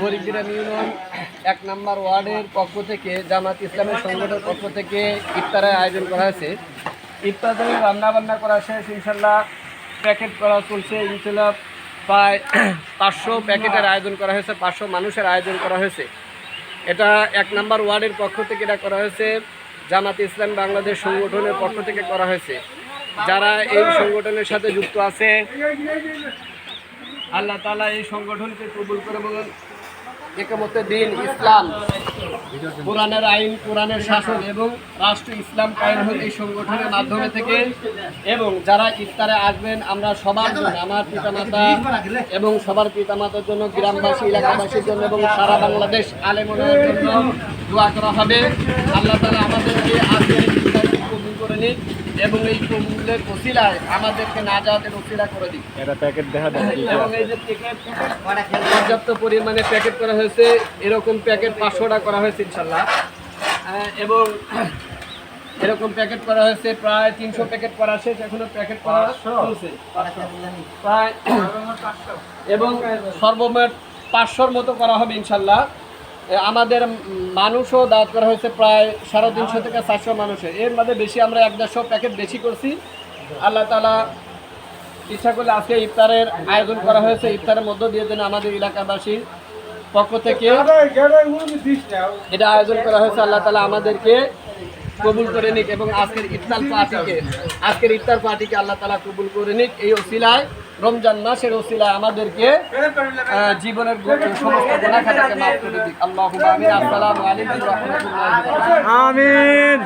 গরিবগ্রাম union এক নম্বর ওয়ার্ডের পক্ষ থেকে, জামাত ইসলামের সংগঠনের পক্ষ থেকে ইফতারের আয়োজন করা হয়েছে। ইফতারে রান্না বান্না করা শেষ ইনশাল্লাহ প্যাকেট করা চলছে ইনশাল্লাহ প্রায় পাঁচশো প্যাকেটের আয়োজন করা হয়েছে, পাঁচশো মানুষের আয়োজন করা হয়েছে। এটা এক নম্বর ওয়ার্ডের পক্ষ থেকে এটা করা হয়েছে, জামাত ইসলাম বাংলাদেশ সংগঠনের পক্ষ থেকে করা হয়েছে। যারা এই সংগঠনের সাথে যুক্ত আছে আল্লাহ তালা এই সংগঠনকে কবুল করে বলুন। একামতে দিন ইসলাম, কোরআনের আইন, কোরআনের শাসন এবং রাষ্ট্র ইসলাম কায়েম হোক এই সংগঠনের মাধ্যমে থেকে এবং যারা ইফতারে আসবেন, আমরা সবার জন্য, আমার পিতামাতা এবং সবার পিতামাতার জন্য, গ্রামবাসী, এলাকাবাসীর জন্য এবং সারা বাংলাদেশ আলেমনের জন্য দোয়া করা হবে। আল্লাহ তালা আমাদেরকে ইফতারটি কবুল এবং এই কবুলের ওসিলায় আমাদেরকে নাজাতের ওসিলা করে দিক এটা প্যাকেট দেখা এবং এই যে প্যাকেট পর্যাপ্ত পরিমাণে প্যাকেট করা হয়েছে এরকম প্যাকেট পাঁচশোটা করা হয়েছে ইনশাল্লাহ। এবং এরকম প্যাকেট করা হয়েছে প্রায় তিনশো প্যাকেট করা শেষ এখনও প্যাকেট করা চলছে। প্রায় এবং সর্বমোট পাঁচশোর মতো করা হবে ইনশাল্লাহ। আমাদের মানুষও দাওয়াত করা হয়েছে প্রায় সাড়ে তিনশো থেকে চারশো মানুষের। এর মধ্যে বেশি আমরা এক দেড়শো প্যাকেট বেশি করছি। আল্লাহ তালা ইচ্ছা করলে আজকে ইফতারের আয়োজন করা হয়েছে। ইফতারের মধ্য দিয়ে যেন আমাদের এলাকাবাসীর পক্ষ থেকে এটা আয়োজন করা হয়েছে। আল্লাহ তালা আমাদেরকে কবুল করে নিক এবং আজকের ইফতার পার্টিকে আজকের ইফতার পার্টিকে আল্লাহ তালা কবুল করে নিক। এই ওসিলায় রমজান মাসের ওসিলায় আমাদেরকে জীবনের সমস্ত সমস্ত গুণাখাতাকে মাফ করে দিক। আল্লাহ আমিন। আসসালামু আমিন।